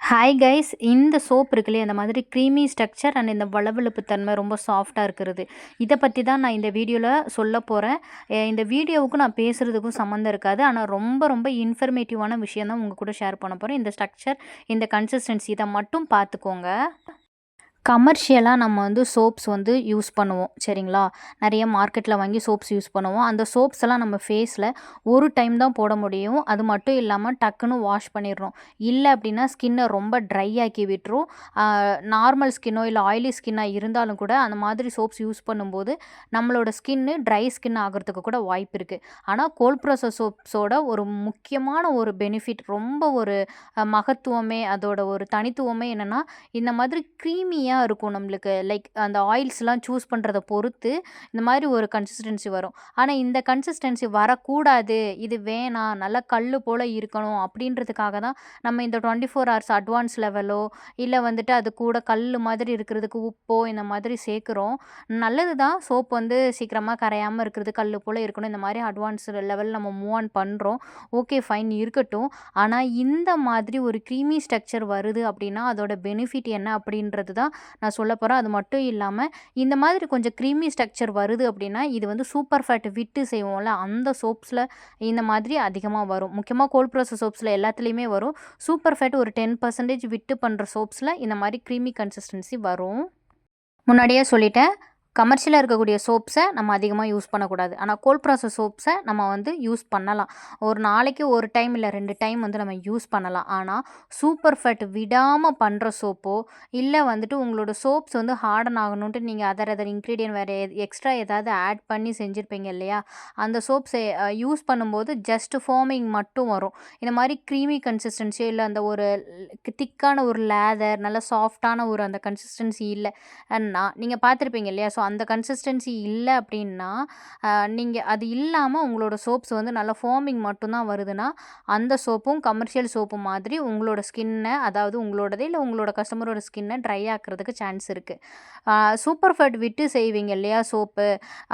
Hi guys இந்த soap இருக்குல்லையே? அந்த மாதிரி க்ரீமி ஸ்ட்ரக்சர் அண்ட் இந்த வளவழுப்பு தன்மை ரொம்ப சாஃப்டாக இருக்கிறது. இதை பற்றி தான் நான் இந்த வீடியோவில் சொல்ல போகிறேன் இந்த வீடியோவுக்கும் நான் பேசுகிறதுக்கும் சம்மந்தம் இருக்காது. ஆனால் ரொம்ப ரொம்ப இன்ஃபர்மேட்டிவான விஷயம் தான் உங்கள் கூட ஷேர் பண்ண போகிறேன் இந்த ஸ்ட்ரக்சர் இந்த கன்சிஸ்டன்சி இதை மட்டும் பார்த்துக்கோங்க. கமர்ஷியலாக நம்ம வந்து சோப்ஸ் வந்து யூஸ் பண்ணுவோம் சரிங்களா? நிறைய மார்க்கெட்டில் வாங்கி சோப்ஸ் யூஸ் பண்ணுவோம். அந்த சோப்ஸ் எல்லாம் நம்ம ஃபேஸில் ஒரு டைம் தான் போட முடியும். அது மட்டும் இல்லாமல் டக்குன்னு வாஷ் பண்ணிடுறோம். இல்லை அப்படின்னா ஸ்கின்னை ரொம்ப ட்ரை ஆக்கி விட்டுரும். நார்மல் ஸ்கின்னோ இல்லை ஆயிலி ஸ்கின்னாக இருந்தாலும் கூட அந்த மாதிரி சோப்ஸ் யூஸ் பண்ணும்போது நம்மளோட ஸ்கின்னு ட்ரை ஸ்கின் ஆகிறதுக்கு கூட வாய்ப்பு இருக்குது ஆனால் கோல் ப்ரோசஸ் சோப்ஸோட ஒரு முக்கியமான ஒரு பெனிஃபிட் ரொம்ப ஒரு மகத்துவமே அதோட ஒரு தனித்துவமே என்னென்னா இந்த மாதிரி க்ரீமியாக இருக்கும் நம்மளுக்கு. லைக் அந்த ஆயில்ஸ்லாம் சூஸ் பண்ணுறத பொறுத்து இந்த மாதிரி ஒரு கன்சிஸ்டன்சி வரும். ஆனால் இந்த கன்சிஸ்டன்சி வரக்கூடாது. இது வேணாம். நல்லா கல் போல் இருக்கணும் அப்படின்றதுக்காக தான் நம்ம இந்த டுவெண்ட்டி ஃபோர் ஹவர்ஸ் அட்வான்ஸ் லெவலோ இல்லை வந்துட்டு அது கூட கல் மாதிரி இருக்கிறதுக்கு உப்போ இந்த மாதிரி சேர்க்குறோம். நல்லது தான். சோப் வந்து சீக்கிரமாக கரையாமல் இருக்கிறது கல் போல் இருக்கணும் இந்த மாதிரி அட்வான்ஸ் லெவல் நம்ம மூவ் ஆன் பண்ணுறோம் ஓகே ஃபைன் இருக்கட்டும். ஆனால் இந்த மாதிரி ஒரு க்ரீமி ஸ்ட்ரக்சர் வருது அப்படின்னா அதோட பெனிஃபிட் என்ன அப்படின்றது தான் நான் சொல்ல போகிறேன் அது மட்டும் இல்லாமல் இந்த மாதிரி கொஞ்சம் க்ரீமி ஸ்ட்ரக்சர் வருது அப்படின்னா இது வந்து சூப்பர் ஃபேட் விட்டு செய்வோம்ல அந்த சோப்ஸில் இந்த மாதிரி அதிகமாக வரும். முக்கியமாக கோல்ட் ப்ராசஸ் சோப்ஸில் எல்லாத்துலேயுமே வரும். சூப்பர் ஃபேட் ஒரு டென் பர்சன்டேஜ் விட்டு பண்ணுற சோப்ஸில் இந்த மாதிரி க்ரீமி கன்சிஸ்டன்சி வரும். முன்னாடியே சொல்லிட்டேன். கமர்ஷியலாக இருக்கக்கூடிய சோப்ஸை நம்ம அதிகமாக யூஸ் பண்ணக்கூடாது. ஆனால் கோல் ப்ராசஸ் சோப்ஸை நம்ம வந்து யூஸ் பண்ணலாம். ஒரு நாளைக்கு ஒரு டைம் இல்லை ரெண்டு டைம் வந்து நம்ம யூஸ் பண்ணலாம். ஆனால் சூப்பர் ஃபட் விடாமல் பண்ணுற சோப்போ இல்லை வந்துட்டு உங்களோட சோப்ஸ் வந்து ஹார்டன் ஆகணுன்ட்டு நீங்கள் அதர் அதர் இன்க்ரீடியன்ட் வேறு எக்ஸ்ட்ரா ஏதாவது ஆட் பண்ணி செஞ்சுருப்பீங்க இல்லையா? அந்த சோப்ஸை யூஸ் பண்ணும்போது ஜஸ்ட் ஃபார்மிங் மட்டும் வரும். இந்த மாதிரி க்ரீமி கன்சிஸ்டன்சியோ இல்லை அந்த ஒரு திக்கான ஒரு லேதர் நல்ல சாஃப்டான ஒரு அந்த கன்சிஸ்டன்சி இல்லை நான் நீங்கள் பார்த்துருப்பீங்க இல்லையா? ஸோ அந்த கன்சிஸ்டன்சி இல்லை அப்படின்னா நீங்கள் அது இல்லாமல் உங்களோட சோப்ஸ் வந்து நல்லா ஃபோமிங் மட்டும்தான் வருதுன்னா அந்த சோப்பும் கமர்ஷியல் சோப்பு மாதிரி உங்களோட ஸ்கின்னை அதாவது உங்களோடதே இல்லை உங்களோட கஸ்டமரோட ஸ்கின்னை ட்ரை ஆக்கிறதுக்கு சான்ஸ் இருக்குது சூப்பர் ஃபட் விட்டு செய்வீங்க இல்லையா சோப்பு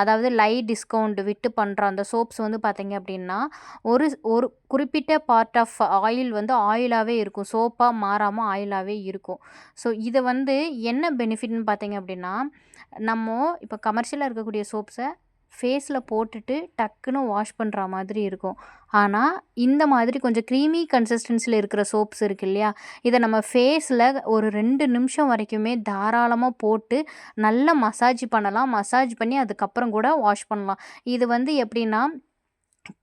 அதாவது லைட் டிஸ்கவுண்ட் விட்டு பண்ணுற அந்த சோப்ஸ் வந்து பார்த்தீங்க அப்படின்னா ஒரு ஒரு குறிப்பிட்ட பார்ட் ஆஃப் ஆயில் வந்து ஆயிலாகவே இருக்கும். சோப்பாக மாறாமல் ஆயிலாகவே இருக்கும். ஸோ இது வந்து என்ன பெனிஃபிட்னு பார்த்தீங்க அப்படின்னா நம்ம இப்போ கமர்ஷியலாக இருக்கக்கூடிய சோப்ஸை ஃபேஸில் போட்டுட்டு டக்குன்னு வாஷ் பண்ணுற மாதிரி இருக்கும். ஆனால் இந்த மாதிரி கொஞ்சம் க்ரீமி கன்சிஸ்டன்சியில் இருக்கிற சோப்ஸ் இருக்கு இல்லையா? இதை நம்ம ஃபேஸில் ஒரு ரெண்டு நிமிஷம் வரைக்குமே தாராளமாக போட்டு நல்லா மசாஜ் பண்ணலாம். மசாஜ் பண்ணி அதுக்கப்புறம் கூட வாஷ் பண்ணலாம். இது வந்து எப்படின்னா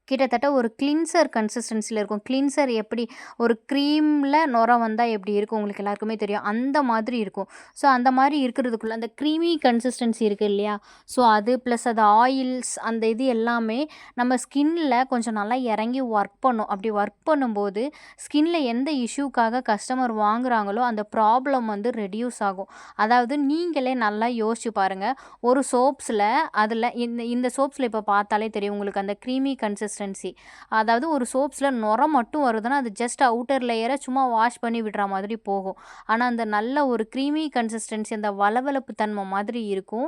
கிட்டத்தட்ட ஒரு கிளின்சர் கன்சிஸ்டன்சியில் இருக்கும். கிளின்சர் எப்படி ஒரு க்ரீமில் நுரம் வந்தால் எப்படி இருக்கும்? உங்களுக்கு எல்லாருக்குமே தெரியும். அந்த மாதிரி இருக்கும். ஸோ அந்த மாதிரி இருக்கிறதுக்குள்ளே அந்த க்ரீமி கன்சிஸ்டன்சி இருக்குது இல்லையா? ஸோ அது ப்ளஸ் அது ஆயில்ஸ் அந்த இது எல்லாமே நம்ம ஸ்கின்னில் கொஞ்சம் நல்லா இறங்கி ஒர்க் பண்ணும். அப்படி ஒர்க் பண்ணும்போது ஸ்கின்னில் எந்த இஷ்யூக்காக கஸ்டமர் வாங்குறாங்களோ அந்த ப்ராப்ளம் வந்து ரெடியூஸ் ஆகும். அதாவது நீங்களே நல்லா யோசிச்சு பாருங்கள் ஒரு சோப்ஸில் அதில் இந்த இந்த சோப்ஸில் இப்போ பார்த்தாலே தெரியும். உங்களுக்கு அந்த க்ரீமி கன்சிஸ்டன்சி அதாவது ஒரு சோப்ஸில் நுர மட்டும் வருதுன்னா அது ஜஸ்ட் அவுட்டர் லேயரை சும்மா வாஷ் பண்ணி விடுற மாதிரி போகும். ஆனால் அந்த நல்ல ஒரு க்ரீமி கன்சிஸ்டன்சி அந்த வளவளப்பு தன்மை மாதிரி இருக்கும்.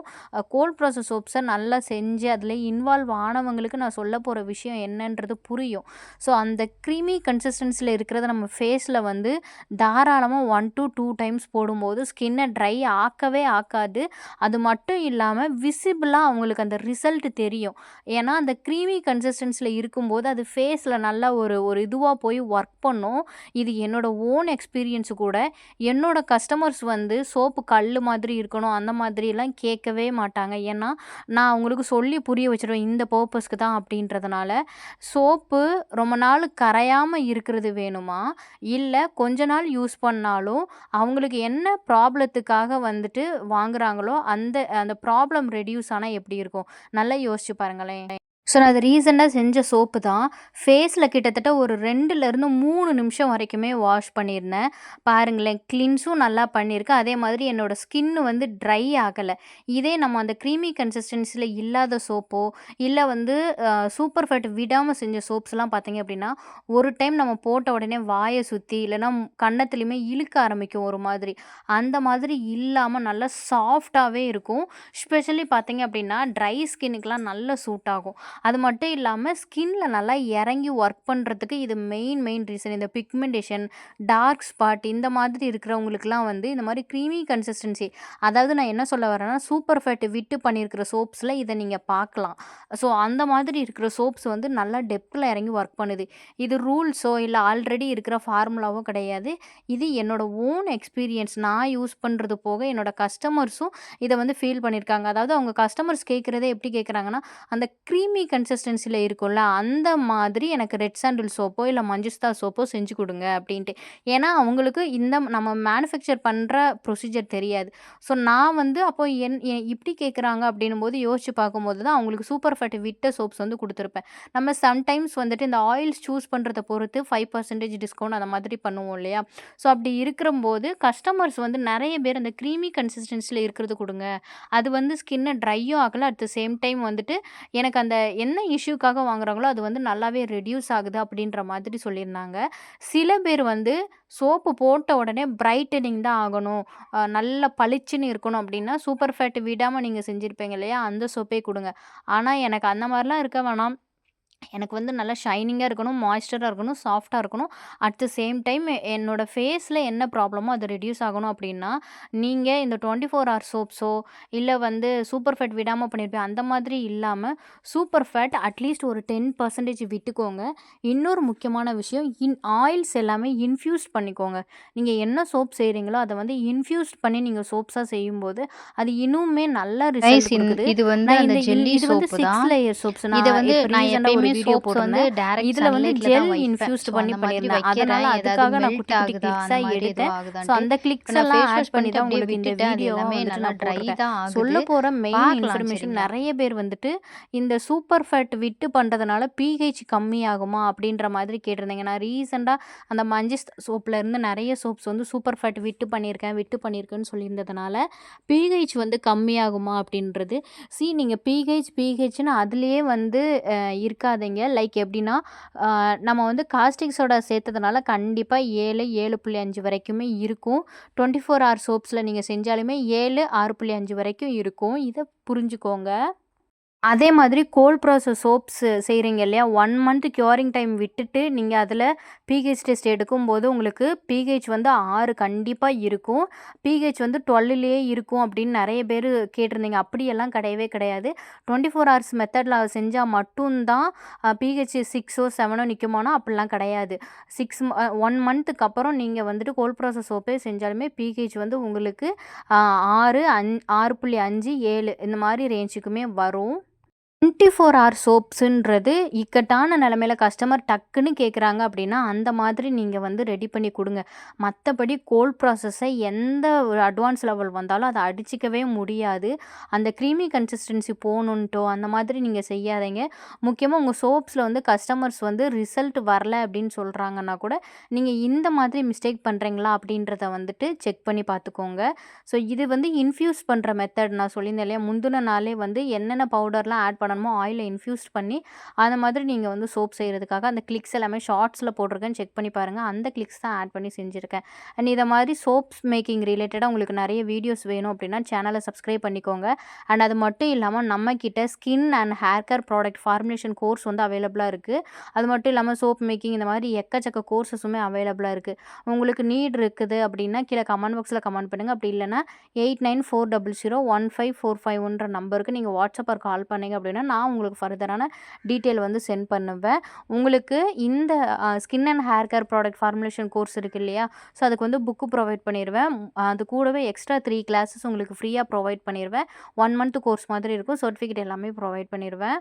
கோல்ட் ப்ராசஸ் சோப்ஸை நல்லா செஞ்சு அதில் இன்வால்வ் ஆனவங்களுக்கு நான் சொல்ல போகிற விஷயம் என்னன்றது புரியும். ஸோ அந்த க்ரீமி கன்சிஸ்டன்சியில் இருக்கிறத நம்ம ஃபேஸில் வந்து தாராளமாக ஒன் டு டூ டைம்ஸ் போடும்போது ஸ்கின்னை ட்ரை ஆக்கவே ஆக்காது. அது மட்டும் இல்லாமல் விசிபிளாக அவங்களுக்கு அந்த ரிசல்ட் தெரியும். ஏன்னா அந்த க்ரீமி கன்சிஸ்டன்சியில் இருக்கும்போது அது ஃபேஸில் நல்லா ஒரு ஒரு இதுவாக போய் ஒர்க் பண்ணும். இது என்னோடய ஓன் எக்ஸ்பீரியன்ஸு கூட. என்னோடய கஸ்டமர்ஸ் வந்து சோப்பு கல் மாதிரி இருக்கணும் அந்த மாதிரிலாம் கேட்கவே மாட்டாங்க. ஏன்னா நான் அவங்களுக்கு சொல்லி புரிய வச்சுருவேன் இந்த பர்பஸ்க்கு தான் அப்படின்றதுனால. சோப்பு ரொம்ப நாள் கரையாமல் இருக்கிறது வேணுமா? இல்லை கொஞ்ச நாள் யூஸ் பண்ணாலும் அவங்களுக்கு என்ன ப்ராப்ளத்துக்காக வந்துட்டு வாங்குகிறாங்களோ அந்த அந்த ப்ராப்ளம் ரெடியூஸ் ஆனால் எப்படி இருக்கும்? நல்லா யோசிச்சு பாருங்களேன். ஸோ நான் அது ரீசெண்டாக செஞ்ச சோப்பு தான். ஃபேஸில் கிட்டத்தட்ட ஒரு ரெண்டுலேருந்து மூணு நிமிஷம் வரைக்குமே வாஷ் பண்ணியிருந்தேன். பாருங்களேன் கிளின்ஸும் நல்லா பண்ணியிருக்கேன் அதே மாதிரி என்னோடய ஸ்கின்னு வந்து ட்ரை ஆகலை. இதே நம்ம அந்த க்ரீமி கன்சிஸ்டன்சியில் இல்லாத சோப்போ இல்லை வந்து சூப்பர் ஃபேட் விடாமல் செஞ்ச சோப்ஸ்லாம் பார்த்தீங்க அப்படின்னா ஒரு டைம் நம்ம போட்ட உடனே வாயை சுற்றி இல்லைன்னா கன்னத்துலேயுமே இழுக்க ஆரம்பிக்கும் ஒரு மாதிரி. அந்த மாதிரி இல்லாமல் நல்லா சாஃப்டாகவே இருக்கும். ஸ்பெஷலி பார்த்தீங்க அப்படின்னா ட்ரை ஸ்கின்னுக்கெலாம் நல்ல சூட் ஆகும். அது மட்டும் இல்லாமல் ஸ்கின்ல நல்லா இறங்கி ஒர்க் பண்ணுறதுக்கு இது மெயின் மெயின் ரீசன் இந்த பிக்மெண்டேஷன் டார்க் ஸ்பாட் இந்த மாதிரி இருக்கிறவங்களுக்குலாம் வந்து இந்த மாதிரி க்ரீமி கன்சிஸ்டன்சி அதாவது நான் என்ன சொல்ல வரேன்னா சூப்பர் ஃபேட் விட்டு பண்ணியிருக்கிற சோப்ஸில் இதை நீங்கள் பார்க்கலாம். ஸோ அந்த மாதிரி இருக்கிற சோப்ஸ் வந்து நல்லா டெப்த்தில் இறங்கி ஒர்க் பண்ணுது. இது ரூல்ஸோ இல்லை ஆல்ரெடி இருக்கிற ஃபார்முலாவோ கிடையாது. இது என்னோட ஓன் எக்ஸ்பீரியன்ஸ் நான் யூஸ் பண்ணுறது போக என்னோட கஸ்டமர்ஸும் இதை வந்து ஃபீல் பண்ணியிருக்காங்க. அதாவது அவங்க கஸ்டமர்ஸ் கேட்குறதே எப்படி கேட்குறாங்கன்னா அந்த க்ரீமி கன்சிஸ்டன்சியில் இருக்கும்ல அந்த மாதிரி எனக்கு ரெட் சாண்டில் சோப்போ இல்லை மஞ்சுஸ்தா சோப்போ செஞ்சு கொடுங்க அப்படின்ட்டு. ஏன்னா அவங்களுக்கு இந்த நம்ம மேனுஃபேக்சர் பண்ணுற ப்ரொசீஜர் தெரியாது. ஸோ நான் வந்து அப்போ என் இப்படி கேட்குறாங்க அப்படின்னும் போது யோசிச்சு பார்க்கும்போது தான் அவங்களுக்கு சூப்பர் ஃபேட்டு விட்ட சோப்ஸ் வந்து கொடுத்துருப்பேன். நம்ம சம்டைம்ஸ் வந்துட்டு இந்த ஆயில்ஸ் சூஸ் பண்ணுறத பொறுத்து ஃபைவ் பர்சன்டேஜ் டிஸ்கவுண்ட் அந்த மாதிரி பண்ணுவோம் இல்லையா? ஸோ அப்படி இருக்கிறம்போது கஸ்டமர்ஸ் வந்து நிறைய பேர் அந்த க்ரீமி கன்சிஸ்டன்சியில் இருக்கிறது கொடுங்க. அது வந்து ஸ்கின்னை ட்ரையும் ஆகலை. அட் த சேம் டைம் வந்துட்டு எனக்கு அந்த என்ன இஷ்யூக்காக வாங்குறாங்களோ அது வந்து நல்லாவே ரெடியூஸ் ஆகுது அப்படின்ற மாதிரி சொல்லியிருந்தாங்க. சில பேர் வந்து சோப்பு போட்ட உடனே பிரைட்டனிங் தான் ஆகணும். நல்ல பளிச்சுன்னு இருக்கணும் அப்படின்னா சூப்பர் ஃபேட் விடாமல் நீங்கள் செஞ்சுருப்பீங்க இல்லையா? அந்த சோப்பே கொடுங்க. ஆனால் எனக்கு அந்த மாதிரிலாம் இருக்க வேணாம். எனக்கு வந்து நல்லா ஷைனிங்காக இருக்கணும் மாய்ஸ்சராக இருக்கணும் சாஃப்டாக இருக்கணும். அட் த சேம் டைம் என்னோட ஃபேஸில் என்ன ப்ராப்ளமோ அது ரெடியூஸ் ஆகணும் அப்படின்னா நீங்கள் இந்த டுவெண்ட்டி ஃபோர் ஹவர் சோப்ஸோ இல்லை வந்து சூப்பர் ஃபேட் விடாமல் பண்ணியிருப்பேன் அந்த மாதிரி இல்லாமல் சூப்பர் ஃபேட் அட்லீஸ்ட் ஒரு டென் பர்சன்டேஜ் விட்டுக்கோங்க. இன்னொரு முக்கியமான விஷயம் இன் ஆயில்ஸ் எல்லாமே இன்ஃப்யூஸ் பண்ணிக்கோங்க. நீங்கள் என்ன சோப் செய்கிறீங்களோ அதை வந்து இன்ஃப்யூஸ்ட் பண்ணி நீங்கள் சோப்ஸாக செய்யும்போது அது இன்னுமே நல்ல ரிசல்ட் இது வந்து இந்த ஜெல்லி தான். சிக்ஸ் லேயர் சோப்ஸ் இதை நான் வந்து நான் ஒரு வீடியோ சோப்ஸ் வந்து போட்டிருந்தேன். இதில் வந்து ஜெல் இன்ஃப்யூஸ்டு பண்ணி பண்ணியிருந்தேன். அதனால அதுக்காக நான் குட்டி குட்டி மாதிரி எடுத்தேன். ஸோ அந்த கிளிக்ஸ் எல்லாம் ஆட் பண்ணி தான் உங்களுக்கு இந்த எல்லாமே வந்துட்டு நான் ட்ரை தான் சொல்ல போகிற மெயின் இன்ஃபர்மேஷன் நிறைய பேர் வந்துட்டு இந்த சூப்பர் ஃபேட் விட்டு பண்ணுறதுனால பிஹெச் கம்மியாகுமா அப்படின்ற மாதிரி கேட்டிருந்தீங்க. நான் ரீசெண்டாக அந்த மஞ்சள் சோப்பில் இருந்து நிறைய சோப்ஸ் வந்து சூப்பர் ஃபேட் விட்டு பண்ணியிருக்கேன் விட்டு பண்ணியிருக்கேன்னு சொல்லியிருந்ததுனால பிஹெச் வந்து கம்மியாகுமா அப்படின்றது. சி நீங்கள் பிஹெச் பிஹெச்னு அதுலேயே வந்து அஹ், இருக்காதீங்க லைக் எப்படின்னா நம்ம வந்து காஸ்டிக் சோடா சேர்த்ததுனால கண்டிப்பாக ஏழு ஏழு புள்ளி அஞ்சு வரைக்குமே இருக்கும். டுவெண்ட்டி ஃபோர் ஹவர் சோப்ஸில் நீங்கள் செஞ்சாலுமே ஏழு ஆறு புள்ளி அஞ்சு வரைக்கும் இருக்கும். இதை புரிஞ்சுக்கோங்க. அதே மாதிரி கோல்ட் ப்ராசஸ் சோப்ஸ் செய்கிறீங்க இல்லையா? ஒன் மந்த் க்யூரிங் டைம் விட்டுட்டு நீங்கள் அதில் பிஹெச் டெஸ்ட் எடுக்கும்போது உங்களுக்கு பிஹெச் வந்து ஆறு கண்டிப்பாக இருக்கும். பிஹெச் வந்து டுவெல்லுலேயே இருக்கும் அப்படின்னு நிறைய பேர் கேட்டிருந்தீங்க. அப்படியெல்லாம் கிடையவே கிடையாது. டுவெண்ட்டி ஃபோர் ஹவர்ஸ் மெத்தடில் செஞ்சால் மட்டும்தான் பிஹெச் சிக்ஸோ செவனோ நிற்குமானோ அப்படிலாம் கிடையாது. சிக்ஸ் ஒன் மந்த்துக்கு அப்புறம் நீங்கள் வந்துட்டு கோல்ட் ப்ராசஸ் சோப்பே செஞ்சாலுமே பிஹெச் வந்து உங்களுக்கு ஆறு அஞ் ஆறு புள்ளி அஞ்சு ஏழு இந்த மாதிரி ரேஞ்சுக்குமே வரும். டுவெண்ட்டி ஃபோர் ஹவர் சோப்ஸுன்றது இக்கட்டான நிலமையில கஸ்டமர் டக்குன்னு கேட்குறாங்க அப்படின்னா அந்த மாதிரி நீங்கள் வந்து ரெடி பண்ணி கொடுங்க. மற்றபடி கோல்ட் ப்ராசஸை எந்த ஒரு அட்வான்ஸ் லெவல் வந்தாலும் அதை அடிச்சிக்கவே முடியாது. அந்த க்ரீமி கன்சிஸ்டன்சி போகணுன்ட்டோ அந்த மாதிரி நீங்கள் செய்யாதீங்க. முக்கியமாக உங்கள் சோப்ஸில் வந்து கஸ்டமர்ஸ் வந்து ரிசல்ட் வரல அப்படின்னு சொல்கிறாங்கன்னா கூட நீங்கள் இந்த மாதிரி மிஸ்டேக் பண்ணுறீங்களா அப்படின்றத வந்துட்டு செக் பண்ணி பார்த்துக்கோங்க. ஸோ இது வந்து இன்ஃப்யூஸ் பண்ணுற மெத்தட் நான் சொல்லியிருந்தேன் இல்லையா? முந்தின நாளே வந்து என்னென்ன பவுடர்லாம் ஆட் பண்ணணுமோ ஆயிலை இன்ஃப்யூஸ் பண்ணி அந்த மாதிரி நீங்கள் வந்து சோப் செய்கிறதுக்காக அந்த கிளிக்ஸ் எல்லாமே ஷார்ட்ஸில் போட்டிருக்கேன்னு செக் பண்ணி பாருங்கள் அந்த கிளிக்ஸ் தான் ஆட் பண்ணி செஞ்சுருக்கேன். அண்ட் இதை மாதிரி சோப்ஸ் மேக்கிங் ரிலேட்டடாக உங்களுக்கு நிறைய வீடியோஸ் வேணும் அப்படின்னா சேனலை சப்ஸ்கிரைப் பண்ணிக்கோங்க. அண்ட் அது மட்டும் இல்லாமல் நம்மக்கிட்ட skin and hair care product formulation course வந்து அவைலபிளாக இருக்குது அது மட்டும் இல்லாமல் சோப் மேக்கிங் இந்த மாதிரி எக்கச்சக்க கோர்சஸுமே அவைலபிளாக இருக்குது உங்களுக்கு நீட் இருக்குது அப்படின்னா கீழே கமெண்ட் பாக்ஸில் கமெண்ட் பண்ணுங்கள் அப்படி இல்லைன்னா eight nine four double zero one five four five ஒன்ற நம்பருக்கு நீங்கள் வாட்ஸ்அப் கால் பண்ணீங்க அப்படின்னா நான் உங்களுக்கு ஃபர்தரான டீட்டெயில் வந்து சென்ட் பண்ணுவேன். உங்களுக்கு இந்த skin and hair care product formulation course இருக்குது இல்லையா? ஸோ அதுக்கு வந்து புக்கு ப்ரொவைட் பண்ணிடுவேன் அது கூடவே எக்ஸ்ட்ரா த்ரீ கிளாஸஸ் உங்களுக்கு ஃப்ரீயாக ப்ரொவைட் பண்ணிடுவேன் ஒன் மந்த் கோர்ஸ் மாதிரி இருக்கும். சர்டிஃபிகேட் எல்லாமே ப்ரொவைட் பண்ணிடுவேன்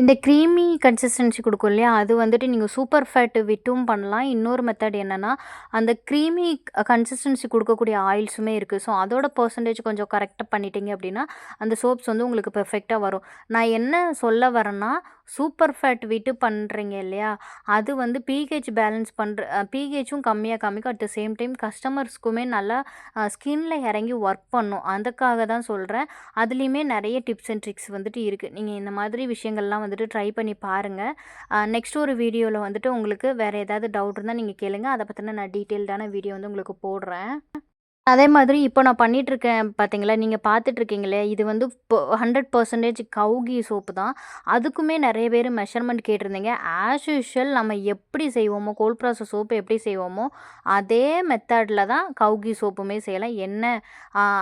இந்த க்ரீமி கன்சிஸ்டன்சி கொடுக்கும் இல்லையா? அது வந்துட்டு நீங்கள் சூப்பர் ஃபேட் விட்டும் பண்ணலாம். இன்னொரு மெத்தட் என்னென்னா அந்த க்ரீமி கன்சிஸ்டன்சி கொடுக்கக்கூடிய ஆயில்ஸுமே இருக்குது ஸோ அதோட பர்சன்டேஜ் கொஞ்சம் கரெக்டாக பண்ணிட்டீங்க அப்படின்னா அந்த சோப்ஸ் வந்து உங்களுக்கு பெர்ஃபெக்டாக வரும். நான் என்ன சொல்ல வரேன்னா சூப்பர் ஃபேட் விட்டு பண்ணுறீங்க இல்லையா? அது வந்து பிஹெச் பேலன்ஸ் பண்ணுற பிஹெச்சும் கம்மியாக காமிக்கும் அட் த சேம் டைம் கஸ்டமர்ஸ்க்குமே நல்லா ஸ்கின்ல இறங்கி ஒர்க் பண்ணும். அதுக்காக தான் சொல்கிறேன் அதுலேயுமே நிறைய டிப்ஸ் அண்ட் ட்ரிக்ஸ் வந்துட்டு இருக்குது நீங்கள் இந்த மாதிரி விஷயங்கள்லாம் வந்துட்டு ட்ரை பண்ணி பாருங்கள் நெக்ஸ்ட் ஒரு வீடியோவில் வந்துட்டு உங்களுக்கு வேறு ஏதாவது டவுட் இருந்தால் நீங்கள் கேளுங்கள் அதை பற்றின நான் டீட்டெயில்டான வீடியோ வந்து உங்களுக்கு போடுறேன். அதே மாதிரி இப்போ நான் பண்ணிகிட்ருக்கேன் பார்த்தீங்களா, நீங்கள் பார்த்துட்ருக்கீங்களே, இது வந்து இப்போ ஹண்ட்ரட் பர்சன்டேஜ் கவுகி சோப்பு தான். அதுக்குமே நிறைய பேர் மெஷர்மெண்ட் கேட்டிருந்தீங்க. ஆஸ் யூஷுவல் நம்ம எப்படி செய்வோமோ, கோல் ப்ராசஸ் சோப்பு எப்படி செய்வோமோ, அதே மெத்தடில் தான் கவுகி சோப்புமே செய்யலாம். என்ன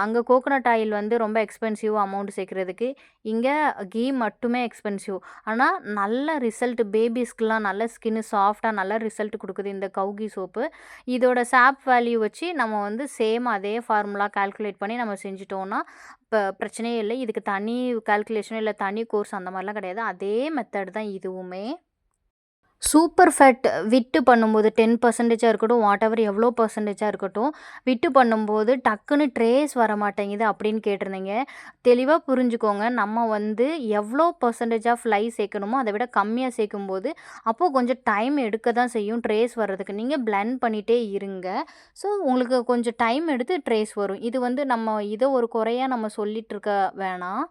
அங்கே கோகோனட் ஆயில் வந்து ரொம்ப எக்ஸ்பென்சிவ் அமௌண்ட் சேர்க்குறதுக்கு. இங்கே கீ மட்டுமே எக்ஸ்பென்சிவ். ஆனால் நல்ல ரிசல்ட் பேபிஸ்க்கெலாம் நல்ல ஸ்கின் சாஃப்டாக நல்ல ரிசல்ட் கொடுக்குது இந்த கவுகி சோப்பு. இதோட சாப் வேல்யூ வச்சு நம்ம வந்து சேம் அதே ஃபார்முலா கால்குலேட் பண்ணி நம்ம செஞ்சுட்டோம்னா, இப்போ பிரச்சனையே இல்லை இதுக்கு தனி கால்குலேஷனோ இல்லை தனி கோர்ஸ் அந்த மாதிரிலாம் கிடையாது. அதே மெத்தட் தான் இதுவுமே. சூப்பர் ஃபேட் விட்டு பண்ணும்போது டென் பர்சன்டேஜாக இருக்கட்டும் வாட் எவர் எவ்வளோ பர்சன்டேஜாக இருக்கட்டும், விட்டு பண்ணும்போது டக்குன்னு ட்ரேஸ் வர மாட்டேங்குது அப்படின்னு கேட்டிருந்தீங்க. தெளிவாக புரிஞ்சுக்கோங்க. நம்ம வந்து எவ்வளோ பர்சன்டேஜ் ஆஃப் லை சேர்க்கணுமோ, அதை விட கம்மியாக சேர்க்கும்போது, அப்போது கொஞ்சம் டைம் எடுக்க தான் செய்யும் ட்ரேஸ் வர்றதுக்கு. நீங்கள் பிளண்ட் பண்ணிகிட்டே இருங்க. ஸோ உங்களுக்கு கொஞ்சம் டைம் எடுத்து ட்ரேஸ் வரும். இது வந்து நம்ம இதை ஒரு குறையாக நம்ம சொல்லிகிட்ருக்க வேணாம்.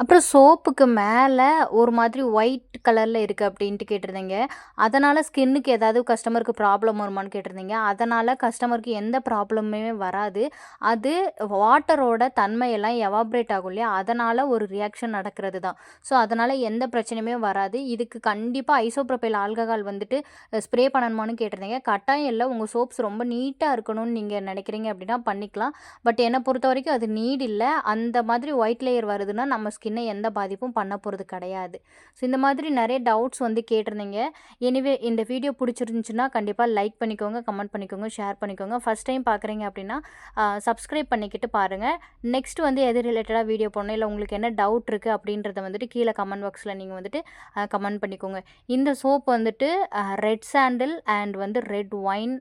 அப்புறம் சோப்புக்கு மேலே ஒரு மாதிரி ஒயிட் கலரில் இருக்குது அப்படின்ட்டு கேட்டிருந்தீங்க. அதனால் ஸ்கின்னுக்கு ஏதாவது கஸ்டமருக்கு ப்ராப்ளம் வருமான்னு கேட்டிருந்தீங்க. அதனால் கஸ்டமருக்கு எந்த ப்ராப்ளமுமே வராது. அது வாட்டரோட தன்மையெல்லாம் எவாப்ரேட் ஆகும் இல்லையா? அதனால் ஒரு ரியாக்ஷன் நடக்கிறது தான். ஸோ அதனால் எந்த பிரச்சனையுமே வராது. இதுக்கு கண்டிப்பாக ஐசோப்ரோபைல் ஆல்கஹால் வந்துட்டு ஸ்ப்ரே பண்ணணுமான்னு கேட்டிருந்தீங்க. கட்டாயம் இல்லை உங்கள் சோப்ஸ் ரொம்ப நீட்டாக இருக்கணும்னு நீங்கள் நினைக்கிறீங்க அப்படின்னா பண்ணிக்கலாம். பட் என்னை பொறுத்த வரைக்கும் அது நீட் இல்லை அந்த மாதிரி ஒயிட் லேயர் வருதுன்னா, நம்ம ஸ்கின் ஸ்கின்னை எந்த பாதிப்பும் பண்ண போகிறது கிடையாது. ஸோ இந்த மாதிரி நிறைய டவுட்ஸ் வந்து கேட்டிருந்தீங்க. எனிவே இந்த வீடியோ பிடிச்சிருந்துச்சுன்னா கண்டிப்பாக லைக் பண்ணிக்கோங்க, கமெண்ட் பண்ணிக்கோங்க, ஷேர் பண்ணிக்கோங்க. ஃபர்ஸ்ட் டைம் பார்க்குறீங்க அப்படின்னா, சப்ஸ்கிரைப் பண்ணிக்கிட்டு பாருங்கள் நெக்ஸ்ட் வந்து எது ரிலேட்டடாக வீடியோ போடணும், இல்லை உங்களுக்கு என்ன டவுட் இருக்குது அப்படின்றத வந்துட்டு கீழே கமெண்ட் பாக்ஸில் நீங்கள் வந்துட்டு கமெண்ட் பண்ணிக்கோங்க. இந்த சோப் வந்துட்டு ரெட் சாண்டில் அண்ட் வந்து ரெட் ஒயின்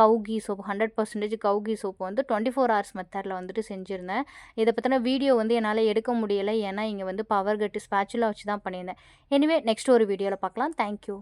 கவுகி சோப் ஹண்ட்ரட் பர்சன்டேஜ் கவுகி சோப் வந்து 24 ஹார்ஸ் மெத்தடில் வந்துட்டு செஞ்சுருந்தேன் இதை பற்றின வீடியோ வந்து என்னால் எடுக்க முடியலை ஏன்னா, இங்கே வந்து பவர் கட் ஸ்பேச்சுலா வச்சு தான் பண்ணியிருந்தேன். எனிவே நெக்ஸ்ட் ஒரு வீடியோவில் பார்க்கலாம். Thank you.